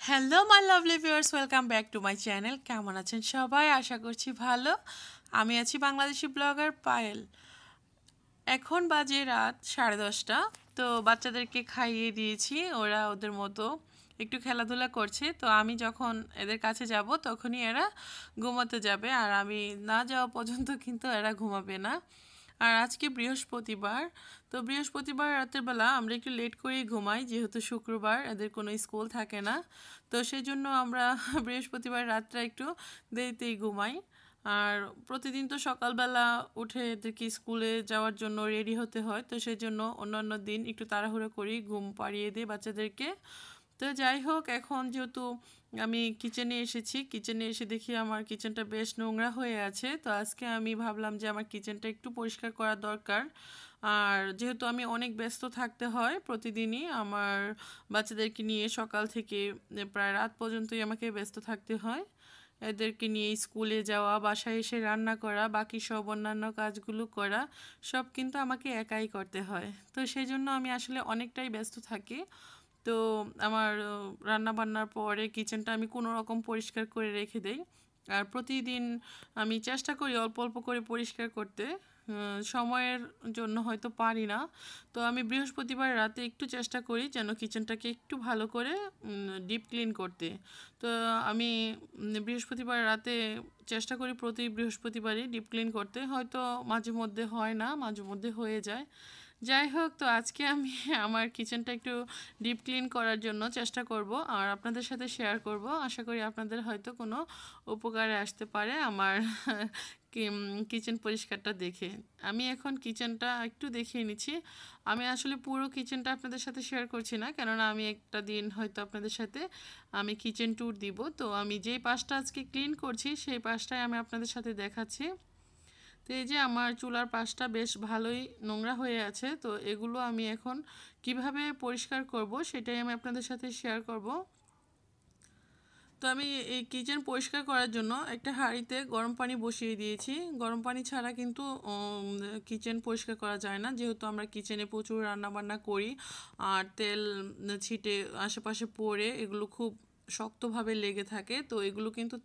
Hello my lovely viewers welcome back to my channel কেমন আছেন সবাই? আশা করছি ভালো। আমি আছি বাংলাদেশি ব্লগার পায়েল। এখন বাজে রাত সাড়ে দশটা। তো বাচ্চাদেরকে খাইয়ে দিয়েছি। ওরা ওদের মতো একটু খেলাধুলা করছে। তো আমি যখন এদের কাছে যাব, তখনই এরা ঘুমাতে যাবে। আর আমি না যাওয়া পর্যন্ত কিন্তু এরা ঘুমাবে না। আর আজকে বৃহস্পতিবার তো বৃহস্পতিবার রাতের বেলা আমরা একটু লেট করেই ঘুমাই, যেহেতু শুক্রবার, এদের কোনো স্কুল থাকে না। তো সেই জন্য আমরা বৃহস্পতিবার রাতটা একটু দেরিতেই ঘুমাই। আর প্রতিদিন তো সকালবেলা উঠে এদেরকে স্কুলে যাওয়ার জন্য রেডি হতে হয়। তো সেই জন্য অন্যান্য দিন একটু তাড়াহুড়ো করি ঘুম পাড়িয়ে দিই বাচ্চাদেরকে। তো যাই হোক, এখন যেহেতু আমি কিচেনে এসেছি কিচেনে এসে দেখি আমার কিচেনটা বেশ নোংরা হয়ে আছে। তো আজকে আমি ভাবলাম যে আমার কিচেনটা একটু পরিষ্কার করা দরকার। আর যেহেতু আমি অনেক ব্যস্ত থাকতে হয় প্রতিদিনই, আমার বাচ্চাদেরকে নিয়ে সকাল থেকে প্রায় রাত পর্যন্তই আমাকে ব্যস্ত থাকতে হয়। এদেরকে নিয়ে স্কুলে যাওয়া, বাসায় এসে রান্না করা, বাকি সব অন্যান্য কাজগুলো করা, সব কিন্তু আমাকে একাই করতে হয়। তো সেই জন্য আমি আসলে অনেকটাই ব্যস্ত থাকি। তো আমার রান্না বান্নার পরে কিচেনটা আমি কোনো রকম পরিষ্কার করে রেখে দেই। আর প্রতিদিন আমি চেষ্টা করি অল্প অল্প করে পরিষ্কার করতে। সময়ের জন্য হয়তো পারি না। তো আমি বৃহস্পতিবার রাতে একটু চেষ্টা করি যেন কিচেনটাকে একটু ভালো করে ডিপ ক্লিন করতে। তো আমি বৃহস্পতিবার রাতে চেষ্টা করি প্রতি বৃহস্পতিবারই ডিপ ক্লিন করতে। হয়তো মাঝে মধ্যে হয় না, মাঝে মধ্যে হয়ে যায়। যাই হোক, তো আজকে আমি আমার কিচেনটা একটু ডিপ ক্লিন করার জন্য চেষ্টা করব আর আপনাদের সাথে শেয়ার করব। আশা করি আপনাদের হয়তো কোনো উপকারে আসতে পারে আমার কিচেন পরিষ্কারটা দেখে। আমি এখন কিচেনটা একটু দেখিয়ে নিচ্ছি। আমি আসলে পুরো কিচেনটা আপনাদের সাথে শেয়ার করছি না, কেননা আমি একটা দিন হয়তো আপনাদের সাথে আমি কিচেন ট্যুর দিব। তো আমি যেই পাশটা আজকে ক্লিন করছি, সেই পাশটাই আমি আপনাদের সাথে দেখাচ্ছি। তো এই যে আমার চুলার পাশটা বেশ ভালোই নোংরা হয়ে আছে, তো এগুলো আমি এখন কীভাবে পরিষ্কার করব, সেটাই আমি আপনাদের সাথে শেয়ার করব। তো আমি এই কিচেন পরিষ্কার করার জন্য একটা হাঁড়িতে গরম পানি বসিয়ে দিয়েছি। গরম পানি ছাড়া কিন্তু কিচেন পরিষ্কার করা যায় না। যেহেতু আমরা কিচেনে প্রচুর রান্নাবান্না করি, আর তেল ছিটে আশেপাশে পড়ে, এগুলো খুব শক্তভাবে লেগে থাকে, তো এগুলো কিন্তু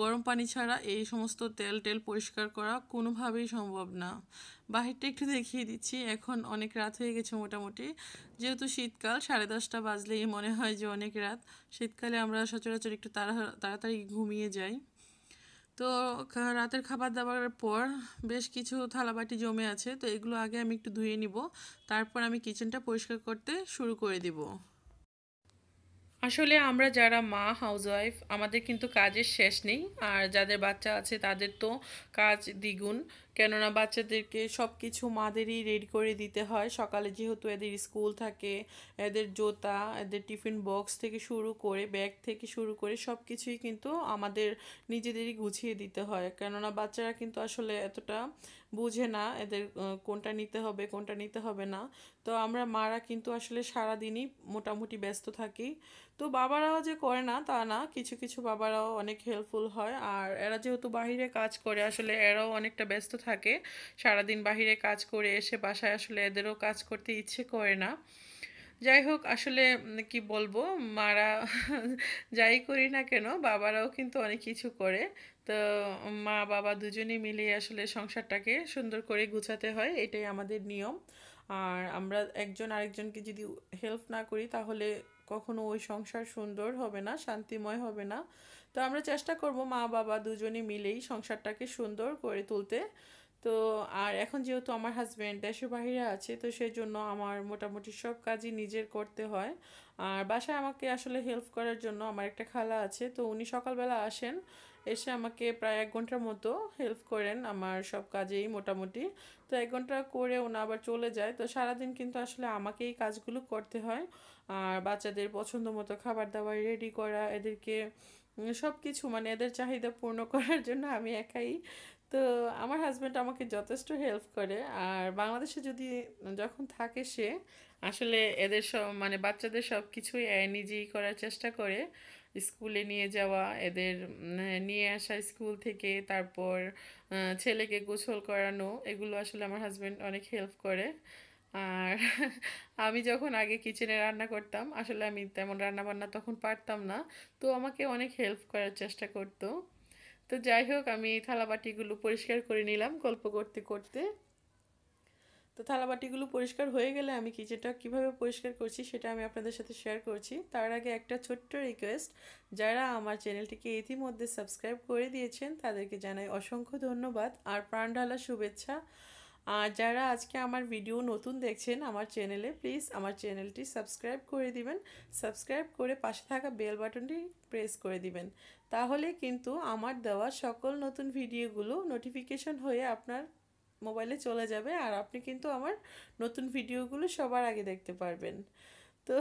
গরম পানি ছাড়া এই সমস্ত তেল টেল পরিষ্কার করা কোনোভাবেই সম্ভব না। বাহিরটা একটু দেখিয়ে দিচ্ছি, এখন অনেক রাত হয়ে গেছে মোটামুটি। যেহেতু শীতকাল, সাড়ে দশটা বাজলেই মনে হয় যে অনেক রাত। শীতকালে আমরা সচরাচর একটু তাড়া তাড়াতাড়ি ঘুমিয়ে যাই। তো রাতের খাবার দাবার পর বেশ কিছু থালাবাটি জমে আছে, তো এগুলো আগে আমি একটু ধুয়ে নিব। তারপর আমি কিচেনটা পরিষ্কার করতে শুরু করে দিব। আসলে আমরা যারা মা হাউসওয়াইফ আমাদের কিন্তু কাজের শেষ নেই। আর যাদের বাচ্চা আছে, তাদের তো কাজ দ্বিগুণ। কেননা বাচ্চাদেরকে সব কিছু মাদেরই রেডি করে দিতে হয়। সকালে যেহেতু এদের স্কুল থাকে, এদের জোতা, এদের টিফিন বক্স থেকে শুরু করে ব্যাগ থেকে শুরু করে সব কিছুই কিন্তু আমাদের নিজেদেরই গুছিয়ে দিতে হয়। কেননা বাচ্চারা কিন্তু আসলে এতটা বুঝে না এদের কোনটা নিতে হবে, কোনটা নিতে হবে না। তো আমরা, মারা কিন্তু আসলে সারাদিনই মোটামুটি ব্যস্ত থাকি। তো বাবারাও যে করে না, তা না। কিছু কিছু বাবারাও অনেক হেল্পফুল হয়। আর এরা যেহেতু বাহিরে কাজ করে, আসলে এরাও অনেকটা ব্যস্ত থাকে। সারাদিন বাহিরে কাজ করে এসে বাসায় আসলে এদেরও কাজ করতে ইচ্ছে করে না। যাই হোক, আসলে কি বলব, মারা যাই করি না কেন, বাবারাও কিন্তু অনেক কিছু করে। তো মা, বাবা দুজনেই মিলিয়ে আসলে সংসারটাকে সুন্দর করে গুছাতে হয়, এটাই আমাদের নিয়ম। আর আমরা একজন আরেকজনকে যদি হেল্প না করি, তাহলে কখনো ওই সংসার সুন্দর হবে না, শান্তিময় হবে না। তো আমরা চেষ্টা করব মা, বাবা দুজনে মিলেই সংসারটাকে সুন্দর করে তুলতে। তো আর এখন যেহেতু আমার হাজব্যান্ড দেশের বাহিরে আছে, তো সেই জন্য আমার মোটামুটি সব কাজই নিজের করতে হয়। আর বাসায় আমাকে আসলে হেল্প করার জন্য আমার একটা খালা আছে, তো উনি সকালবেলা আসেন, এসে আমাকে প্রায় এক ঘণ্টার মতো হেল্প করেন আমার সব কাজেই মোটামুটি। তো এক ঘণ্টা করে ওনা আবার চলে যায়, তো সারাদিন কিন্তু আসলে আমাকেই কাজগুলো করতে হয়। আর বাচ্চাদের পছন্দ মতো খাবার দাবার রেডি করা, এদেরকে সব কিছু মানে এদের চাহিদা পূর্ণ করার জন্য আমি একাই। তো আমার হাজব্যান্ড আমাকে যথেষ্ট হেল্প করে। আর বাংলাদেশে যদি যখন থাকে সে, আসলে এদের সব মানে বাচ্চাদের সব কিছুই নিজেই করার চেষ্টা করে। স্কুলে নিয়ে যাওয়া, এদের নিয়ে আসা স্কুল থেকে, তারপর ছেলেকে গোসল করানো, এগুলো আসলে আমার হাজব্যান্ড অনেক হেল্প করে। আর আমি যখন আগে কিচেনে রান্না করতাম, আসলে আমি তেমন রান্না বান্না তখন পারতাম না। তো আমাকে অনেক হেল্প করার চেষ্টা করতো। তো যাই হোক, আমি থালাবাটিগুলো পরিষ্কার করে নিলাম গল্প করতে করতে। তো থালাবাটিগুলো পরিষ্কার হয়ে গেলে আমি কিচেনটা কীভাবে পরিষ্কার করছি সেটা আমি আপনাদের সাথে শেয়ার করছি। তার আগে একটা ছোট্ট রিকোয়েস্ট যারা আমার চ্যানেলটিকে ইতিমধ্যে সাবস্ক্রাইব করে দিয়েছেন, তাদেরকে জানাই অসংখ্য ধন্যবাদ। আর প্রাণ ঢালা শুভেচ্ছা। আর যারা আজকে আমার ভিডিও নতুন দেখছেন আমার চ্যানেলে প্লিজ আমার চ্যানেলটি সাবস্ক্রাইব করে দিবেন। সাবস্ক্রাইব করে পাশে থাকা বেল বাটনটি প্রেস করে দিবেন। তাহলে কিন্তু আমার দেওয়া সকল নতুন ভিডিওগুলো নোটিফিকেশন হয়ে আপনার মোবাইলে চলে যাবে আর আপনি কিন্তু আমার নতুন ভিডিওগুলো সবার আগে দেখতে পারবেন। তো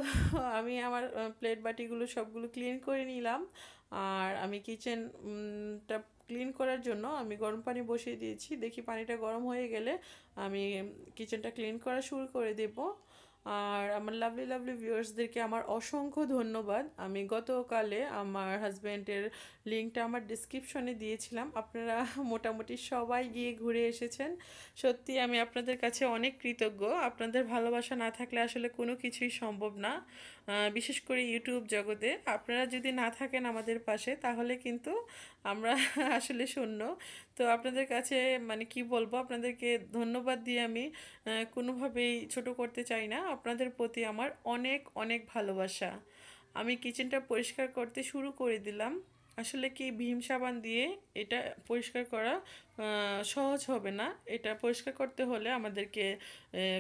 আমি আমার প্লেট বাটিগুলো সবগুলো ক্লিন করে নিলাম। আর আমি কিচেনটা ক্লিন করার জন্য আমি গরম পানি বসিয়ে দিয়েছি। দেখি পানিটা গরম হয়ে গেলে আমি কিচেনটা ক্লিন করা শুরু করে দেবো। আর আমার লাভলি লাভলি ভিউয়ার্সদেরকে আমার অসংখ্য ধন্যবাদ। আমি গতকালে আমার হাজব্যান্ডের লিঙ্কটা আমার ডিসক্রিপশনে দিয়েছিলাম। আপনারা মোটামুটি সবাই গিয়ে ঘুরে এসেছেন। সত্যি আমি আপনাদের কাছে অনেক কৃতজ্ঞ। আপনাদের ভালোবাসা না থাকলে আসলে কোনো কিছুই সম্ভব না। বিশেষ করে ইউটিউব জগতে। আপনারা যদি না থাকেন আমাদের পাশে, তাহলে কিন্তু আমরা আসলে শূন্য। তো আপনাদের কাছে মানে কি বলব, আপনাদেরকে ধন্যবাদ দিয়ে আমি কোনোভাবেই ছোট করতে চাই না। আপনাদের প্রতি আমার অনেক অনেক ভালোবাসা। আমি কিচেনটা পরিষ্কার করতে শুরু করে দিলাম। আসলে কি ভীম সাবান দিয়ে এটা পরিষ্কার করা সহজ হবে না? এটা পরিষ্কার করতে হলে আমাদেরকে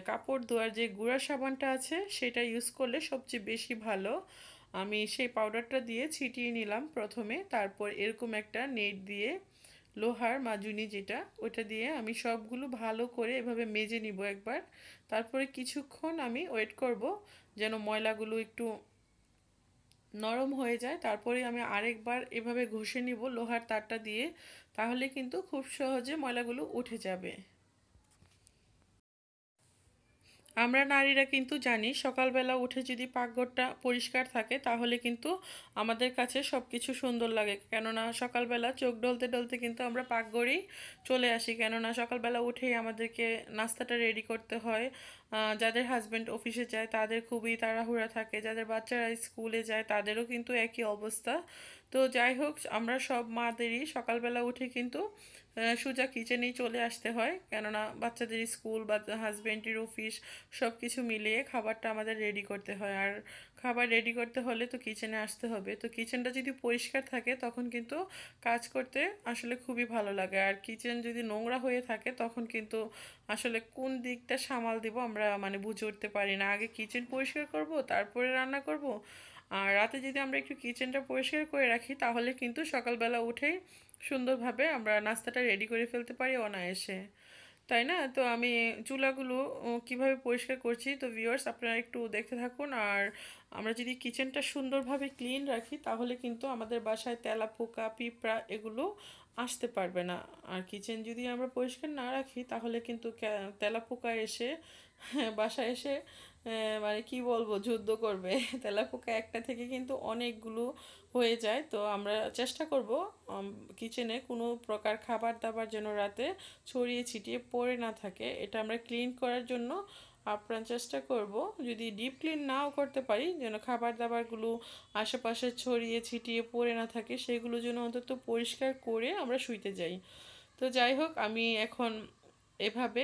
কাপড় ধোয়ার যে গুঁড়া সাবানটা আছে সেটা ইউজ করলে সবচেয়ে বেশি ভালো। আমি সেই পাউডারটা দিয়ে ছিটিয়ে নিলাম প্রথমে, তারপর এরকম একটা নেট দিয়ে, লোহার মাজুনি যেটা, ওটা দিয়ে আমি সবগুলো ভালো করে এভাবে মেজে নিব একবার। তারপরে কিছুক্ষণ আমি ওয়েট করব যেন ময়লাগুলো একটু নরম হয়ে যায়। তারপরে আমি আরেকবার এভাবে ঘষে নিব লোহার তারটা দিয়ে, তাহলে কিন্তু খুব সহজে ময়লাগুলো উঠে যাবে। আমরা নারীরা কিন্তু জানি, সকালবেলা উঠে যদি পাকঘরটা পরিষ্কার থাকে, তাহলে কিন্তু আমাদের কাছে সব কিছু সুন্দর লাগে। কেননা সকালবেলা চোখ ডলতে ডলতে কিন্তু আমরা পাকঘরেই চলে আসি। কেননা সকালবেলা উঠেই আমাদেরকে নাস্তাটা রেডি করতে হয় যাদের হাজব্যান্ড অফিসে যায়, তাদের খুবই তাড়াহুড়া থাকে। যাদের বাচ্চারা স্কুলে যায়, তাদেরও কিন্তু একই অবস্থা। তো যাই হোক, আমরা সব মাদেরই সকালবেলা উঠে কিন্তু সোজা কিচেনেই চলে আসতে হয়। কেননা বাচ্চাদের স্কুল বা হাজব্যান্ডের অফিস সব কিছু মিলিয়ে খাবারটা আমাদের রেডি করতে হয়। আর খাবার রেডি করতে হলে তো কিচেনে আসতে হবে। তো কিচেনটা যদি পরিষ্কার থাকে, তখন কিন্তু কাজ করতে আসলে খুবই ভালো লাগে। আর কিচেন যদি নোংরা হয়ে থাকে, তখন কিন্তু আসলে কোন দিকটা সামাল দিব আমরা মানে বুঝে উঠতে পারি না। আগে কিচেন পরিষ্কার করব, তারপরে রান্না করব। আর রাতে যদি আমরা একটু কিচেনটা পরিষ্কার করে রাখি, তাহলে কিন্তু সকালবেলা উঠেই সুন্দরভাবে আমরা নাস্তাটা রেডি করে ফেলতে পারি অনায়াসে। তাই না? তো আমি চুলাগুলো কীভাবে পরিষ্কার করছি, তো ভিউয়ার্স আপনারা একটু দেখতে থাকুন। আর আমরা যদি কিচেনটা সুন্দরভাবে ক্লিন রাখি, তাহলে কিন্তু আমাদের বাসায় তেলা পোকা পিঁপড়া এগুলো আসতে পারবে না। আর কিচেন যদি আমরা পরিষ্কার না রাখি, তাহলে কিন্তু তেলা পোকা এসে বাসায় এসে মানে কি বলব, যুদ্ধ করবে। তেলাপোকা একটা থেকে কিন্তু অনেকগুলো হয়ে যায়, তো আমরা চেষ্টা করব কিচেনে কোনো প্রকার খাবার দাবার যেন রাতে ছড়িয়ে ছিটিয়ে পড়ে না থাকে। এটা আমরা ক্লিন করার জন্য আপ্রাণ চেষ্টা করব। যদি ডিপ ক্লিন নাও করতে পারি, যেন খাবার দাবারগুলো আশেপাশে ছড়িয়ে ছিটিয়ে পড়ে না থাকে, সেগুলো যেন অন্তত পরিষ্কার করে আমরা শুইতে যাই। তো যাই হোক, আমি এখন এভাবে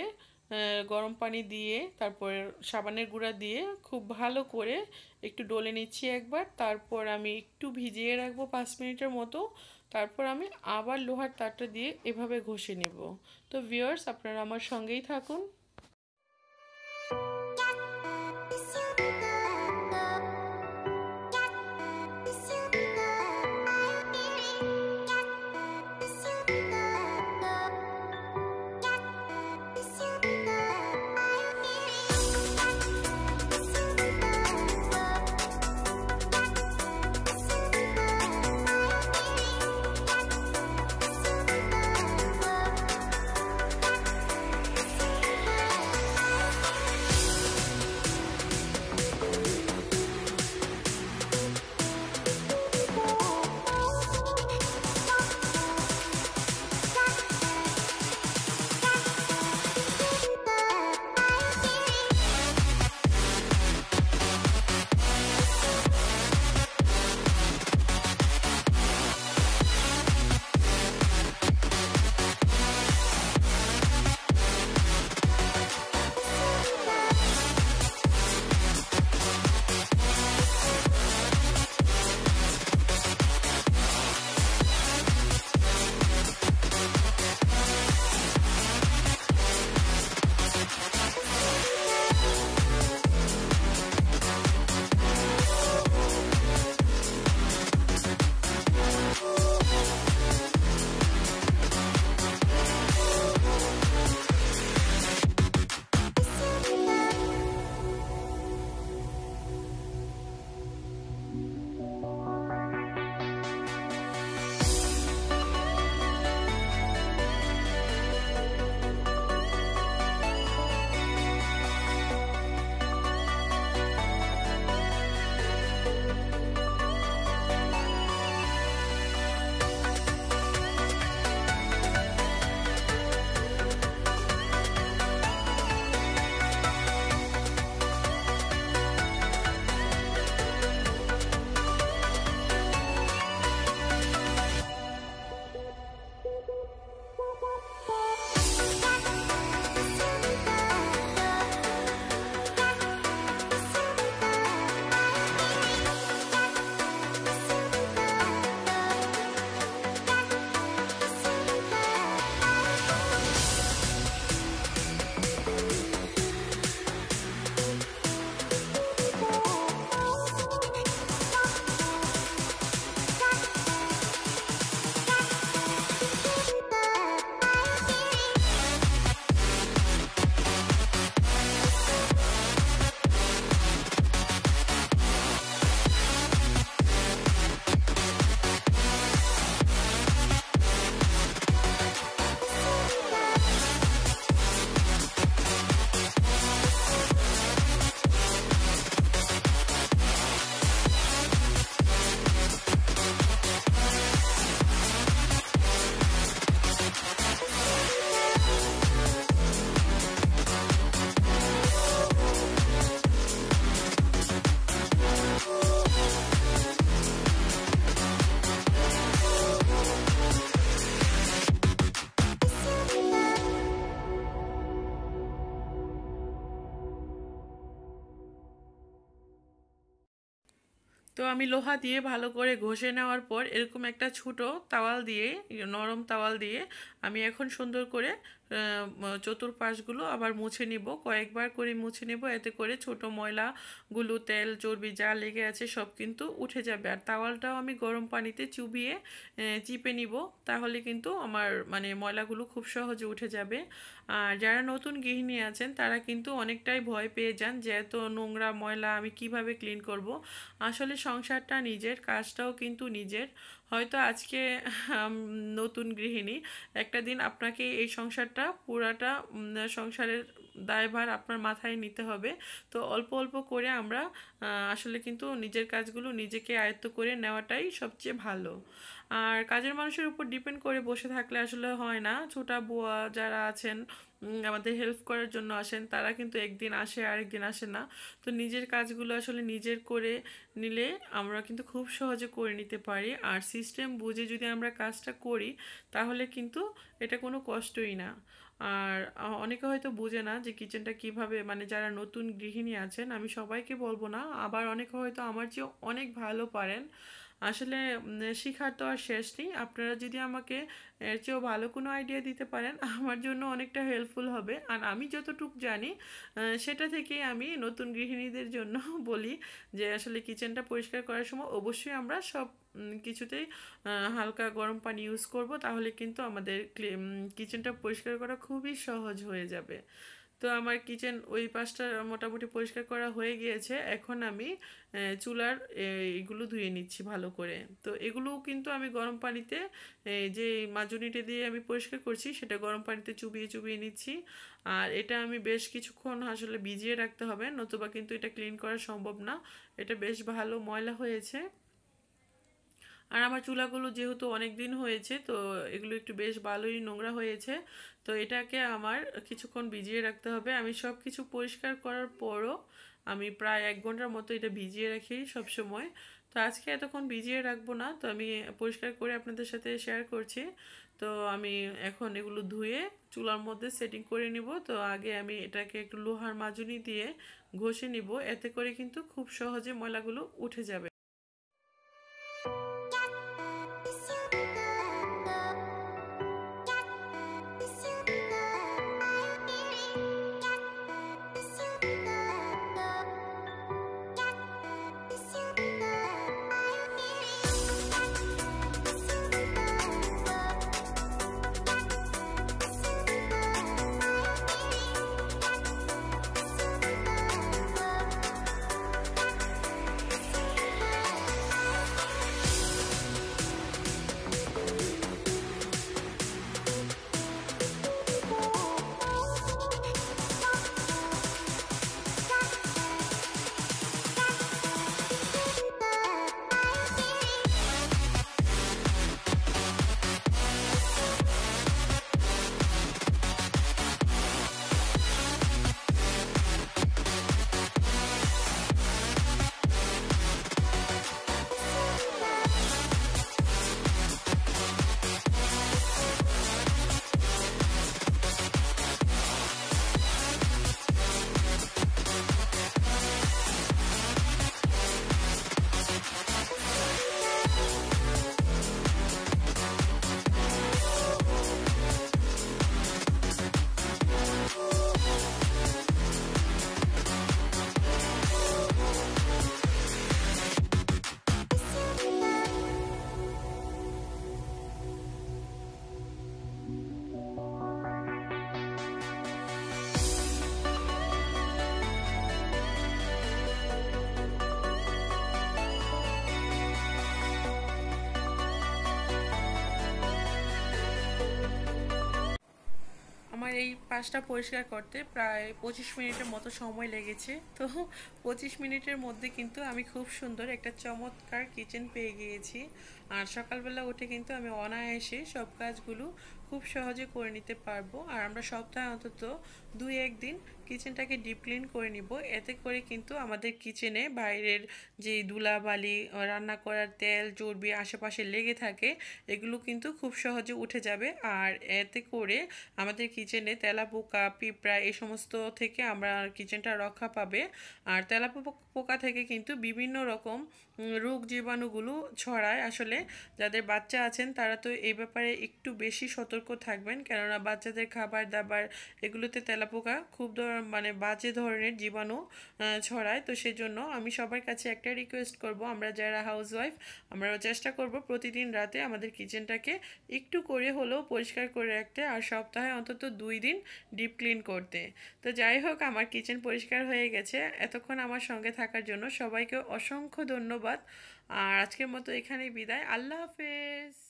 গরম পানি দিয়ে, তারপর সাবানের গুঁড়া দিয়ে খুব ভালো করে একটু ডলে নিচ্ছি একবার। তারপর আমি একটু ভিজিয়ে রাখব পাঁচ মিনিটের মতো। তারপর আমি আবার লোহার তারটা দিয়ে এভাবে ঘষে নেব। তো ভিওর্স আপনারা আমার সঙ্গেই থাকুন। আমি লোহা দিয়ে ভালো করে ঘষে নেওয়ার পর এরকম একটা ছোটো তাওয়াল দিয়ে, নরম তাওয়াল দিয়ে আমি এখন সুন্দর করে চতুর্পাশগুলো আবার মুছে নিব। কয়েকবার করে মুছে নেব। এতে করে ছোট ময়লাগুলো, তেল, চর্বি যা লেগে আছে সব কিন্তু উঠে যাবে। আর তাওয়ালটাও আমি গরম পানিতে চুবিয়ে চিপে নিব। তাহলে কিন্তু আমার মানে ময়লাগুলো খুব সহজে উঠে যাবে। আর যারা নতুন গৃহিণী আছেন, তারা কিন্তু অনেকটাই ভয় পেয়ে যান যে এত নোংরা ময়লা আমি কীভাবে ক্লিন করব। আসলে সংসারটা নিজের, কাজটাও কিন্তু নিজের। হয়তো আজকে নতুন গৃহিণী। একটা দিন আপনাকে এই সংসারটা, পুরাটা সংসারের দায়ভার আপনার মাথায় নিতে হবে। তো অল্প অল্প করে আমরা আসলে কিন্তু নিজের কাজগুলো নিজেকে আয়ত্ত করে নেওয়াটাই সবচেয়ে ভালো। আর কাজের মানুষের উপর ডিপেন্ড করে বসে থাকলে আসলে হয় না। ছোটা বুয়া যারা আছেন আমাদের হেল্প করার জন্য আসেন, তারা কিন্তু একদিন আসে, আরেকদিন আসে না। তো নিজের কাজগুলো আসলে নিজের করে নিলে আমরা কিন্তু খুব সহজে করে নিতে পারি। আর সিস্টেম বুঝে যদি আমরা কাজটা করি, তাহলে কিন্তু এটা কোনো কষ্টই না। আর অনেকে হয়তো বুঝে না যে কিচেনটা কীভাবে মানে যারা নতুন গৃহিণী আছেন, আমি সবাইকে বলব না, আবার অনেকে হয়তো আমার চেয়েও অনেক ভালো পারেন। আসলে শেখার তো আর শেষ নেই। আপনারা যদি আমাকে এর চেয়েও ভালো কোনো আইডিয়া দিতে পারেন, আমার জন্য অনেকটা হেল্পফুল হবে। আর আমি যতটুক জানি সেটা থেকে আমি নতুন গৃহিণীদের জন্য বলি যে, আসলে কিচেনটা পরিষ্কার করার সময় অবশ্যই আমরা সব কিছুতেই হালকা গরম পানি ইউজ করব। তাহলে কিন্তু আমাদের কিচেনটা পরিষ্কার করা খুবই সহজ হয়ে যাবে। তো আমার কিচেন ওই পাশটা মোটামুটি পরিষ্কার করা হয়ে গিয়েছে। এখন আমি চুলার এগুলো ধুয়ে নিচ্ছি ভালো করে। তো এগুলো কিন্তু আমি গরম পানিতে যে মাজুনিটা দিয়ে আমি পরিষ্কার করছি, সেটা গরম পানিতে চুবিয়ে চুবিয়ে নিচ্ছি। আর এটা আমি বেশ কিছুক্ষণ আসলে ভিজিয়ে রাখতে হবে, নতুবা কিন্তু এটা ক্লিন করা সম্ভব না। এটা বেশ ভালো ময়লা হয়েছে। আর আমার চুলাগুলো যেহেতু অনেক দিন হয়েছে, তো এগুলো একটু বেশ ভালোই নোংরা হয়েছে। তো এটাকে আমার কিছুক্ষণ ভিজিয়ে রাখতে হবে। আমি সব কিছু পরিষ্কার করার পরও আমি প্রায় এক ঘণ্টার মতো এটা ভিজিয়ে রাখি সব সময় তো আজকে এতক্ষণ ভিজিয়ে রাখব না, তো আমি পরিষ্কার করে আপনাদের সাথে শেয়ার করছি। তো আমি এখন এগুলো ধুয়ে চুলার মধ্যে সেটিং করে নিব। তো আগে আমি এটাকে একটু লোহার মাজুনি দিয়ে ঘষে নিব। এতে করে কিন্তু খুব সহজে ময়লাগুলো উঠে যাবে। পাশটা পরিষ্কার করতে প্রায় পঁচিশ মিনিটের মতো সময় লেগেছে। তো পঁচিশ মিনিটের মধ্যে কিন্তু আমি খুব সুন্দর একটা চমৎকার কিচেন পেয়ে গিয়েছি। আর সকালবেলা উঠে কিন্তু আমি অনায়াসে সব কাজগুলো খুব সহজে করে নিতে পারব। আর আমরা সপ্তাহে অন্তত দুই একদিন কিচেনটাকে ডিপ ক্লিন করে নিব। এতে করে কিন্তু আমাদের কিচেনে বাইরের যে ধুলাবালি রান্না করার তেল, চর্বি আশেপাশে লেগে থাকে, এগুলো কিন্তু খুব সহজে উঠে যাবে। আর এতে করে আমাদের কিচেনে তেলা পোকা পিঁপড়া এই সমস্ত থেকে আমরা কিচেনটা রক্ষা পাবে। আর তেলা পোকা থেকে কিন্তু বিভিন্ন রকম রোগ জীবাণুগুলো ছড়ায়। আসলে যাদের বাচ্চা আছেন তারা তো এই ব্যাপারে একটু বেশি সতর্ক থাকবেন। কেননা বাচ্চাদের খাবার দাবার এগুলোতে তেলাপোকা খুব মানে বাজে ধরনের জীবাণু ছড়ায়। তো সেজন্য আমি সবার কাছে একটা রিকোয়েস্ট করব, আমরা যারা হাউস ওয়াইফ আমরা চেষ্টা করব প্রতিদিন রাতে আমাদের কিচেনটাকে একটু করে হলেও পরিষ্কার করে রাখতে আর সপ্তাহে অন্তত দুই দিন ডিপ ক্লিন করতে। তো যাই হোক, আমার কিচেন পরিষ্কার হয়ে গেছে। এতক্ষণ আমার সঙ্গে থাকার জন্য সবাইকে অসংখ্য ধন্যবাদ। আর আজকের মতো এখানেই বিদায়। আল্লাহ হাফেজ!